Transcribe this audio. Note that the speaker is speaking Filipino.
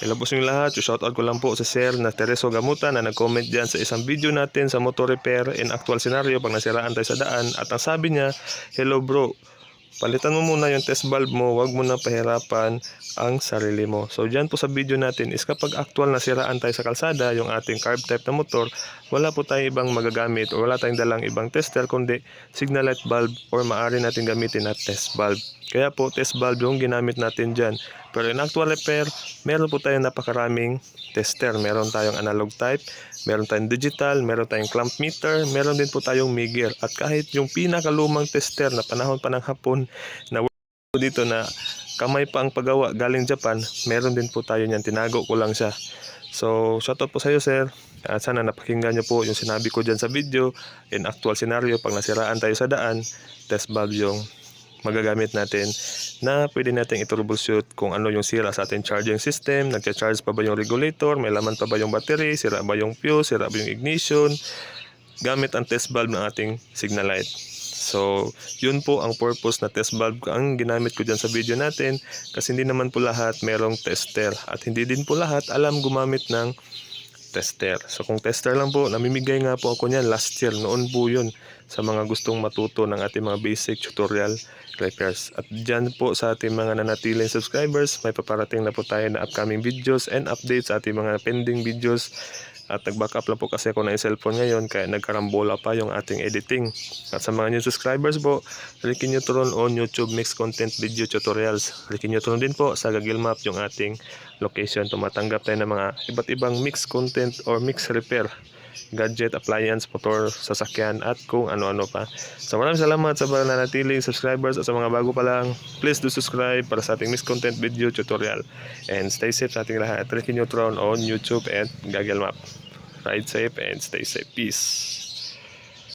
Sa inyo lahat. Shoutout ko lang po sa Sir na Tereso Gamuta na nag-comment dyan sa isang video natin sa motor repair in actual scenario pag nasiraan tayo sa daan. At ang sabi niya, Hello bro, palitan mo muna yung test valve mo, wag mo na pahirapan ang sarili mo. So dyan po sa video natin is kapag actual nasiraan tayo sa kalsada, yung ating carb type na motor, wala po tayong ibang magagamit o wala tayong dalang ibang tester kundi signal light bulb or maaari natin gamitin na test valve. Kaya po test valve yung ginamit natin dyan. Pero in actual repair, meron po tayong napakaraming tester. Meron tayong analog type, meron tayong digital, meron tayong clamp meter, meron din po tayong Migger. At kahit yung pinakalumang tester na panahon pa ng hapon na dito na kamay pa ang paggawa galing Japan, meron din po tayo niyan. Tinago ko lang siya. So, shoutout po sa iyo, sir. At sana napakinggan niyo po yung sinabi ko dyan sa video. In actual scenario, pag nasiraan tayo sa daan, test valve yung magagamit natin na pwede natin i-troubleshoot kung ano yung sira sa ating charging system, nagcha-charge pa ba yung regulator, may laman pa ba yung battery, sira ba yung fuse, sira ba yung ignition, gamit ang test valve ng ating signal light. So, yun po ang purpose na test valve. Ang ginamit ko dyan sa video natin kasi hindi naman po lahat merong tester. At hindi din po lahat alam gumamit ng tester. So kung tester lang po, namimigay nga po ako niyan last year, noon po yun sa mga gustong matuto ng ating mga basic tutorial repairs. At dyan po sa ating mga nanatiling subscribers, may paparating na po tayo na upcoming videos and updates sa ating mga pending videos. At nag-backup lang po kasi ako ng cellphone ngayon kaya nagkarambola pa yung ating editing. At sa mga new subscribers po, nyo turon on YouTube Mix Content Video Tutorials. Nyo turon din po sa Google Map yung ating location. Tumatanggap tayo ng mga iba't ibang mix content or mix repair gadget, appliance, motor, sasakyan at kung ano-ano pa. So maraming salamat sa mga nanatiling subscribers at sa mga bago pa lang. Please do subscribe para sa ating Miss Content Video Tutorial. And stay safe sa ating lahat. Ricky Neutron on YouTube and Google Map. Ride safe and stay safe. Peace.